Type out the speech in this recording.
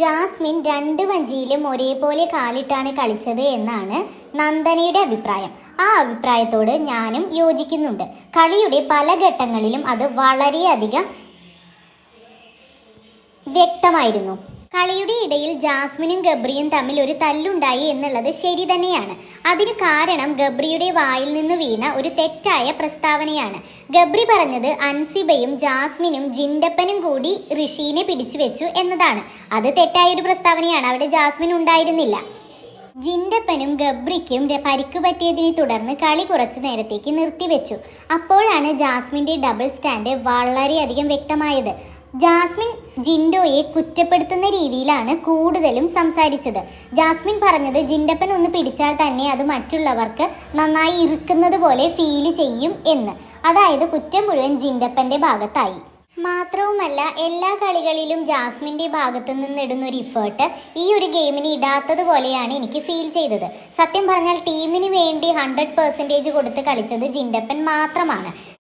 Jasmine രണ്ട് വഞ്ചിയിലും ഒരേപോലെ കാലിട്ടാണ് കളിച്ചത് എന്നാണ് നന്ദനയുടെ അഭിപ്രായം. ആ അഭിപ്രായത്തോട് ഞാനും യോജിക്കുന്നുണ്ട്. കളിയുടെ പല ഘട്ടങ്ങളിലും അത് വളരെയധികം വ്യക്തമായിരുന്നു. കളിയുടെ ഇടയിൽ ജാസ്മിനും ഗബ്രിയും തമ്മിൽ ഒരു തല്ലുണ്ടായി എന്നുള്ളത് ശരി തന്നെയാണ്. അതിന് കാരണം ഗബ്രിയുടെ വായിൽ നിന്ന് വീണ ഒരു തെറ്റായ പ്രസ്താവനയാണ്. ഗബ്രി പറഞ്ഞത് അൻസിബയും ജാസ്മിനും ജിൻഡപ്പനും കൂടി ഋഷീനെ പിടിച്ചു വെച്ചു എന്നതാണ്. അത് തെറ്റായ ഒരു പ്രസ്താവനയാണ്. അവിടെ ജാസ്മിൻ ഉണ്ടായിരുന്നില്ല. ജിൻഡപ്പനും ഗബ്രിക്കും പരിക്ക് പറ്റിയതിനെ തുടർന്ന് കളി കുറച്ചു നേരത്തേക്ക് നിർത്തിവെച്ചു. അപ്പോഴാണ് ജാസ്മിന്റെ ഡബിൾ സ്റ്റാൻഡ് വളരെയധികം വ്യക്തമായത്. ജാസ്മിൻ ജിൻഡോയെ കുറ്റപ്പെടുത്തുന്ന രീതിയിലാണ് കൂടുതലും സംസാരിച്ചത്. ജാസ്മിൻ പറഞ്ഞത് ജിൻഡപ്പൻ ഒന്ന് പിടിച്ചാൽ തന്നെ അത് മറ്റുള്ളവർക്ക് നന്നായി ഇറുക്കുന്നത് പോലെ ഫീൽ ചെയ്യും എന്ന്. അതായത് കുറ്റം മുഴുവൻ ജിൻഡപ്പന്റെ ഭാഗത്തായി. മാത്രവുമല്ല എല്ലാ കളികളിലും ജാസ്മിന്റെ ഭാഗത്തു നിന്ന് ഇടുന്ന ഒരു ഇഫേർട്ട് ഈ ഒരു ഗെയിമിന് ഇടാത്തത് പോലെയാണ് എനിക്ക് ഫീൽ ചെയ്തത്. സത്യം പറഞ്ഞാൽ ടീമിന് വേണ്ടി ഹൺഡ്രഡ് പെർസെന്റേജ് കൊടുത്ത് കളിച്ചത് ജിൻഡപ്പൻ മാത്രമാണ്.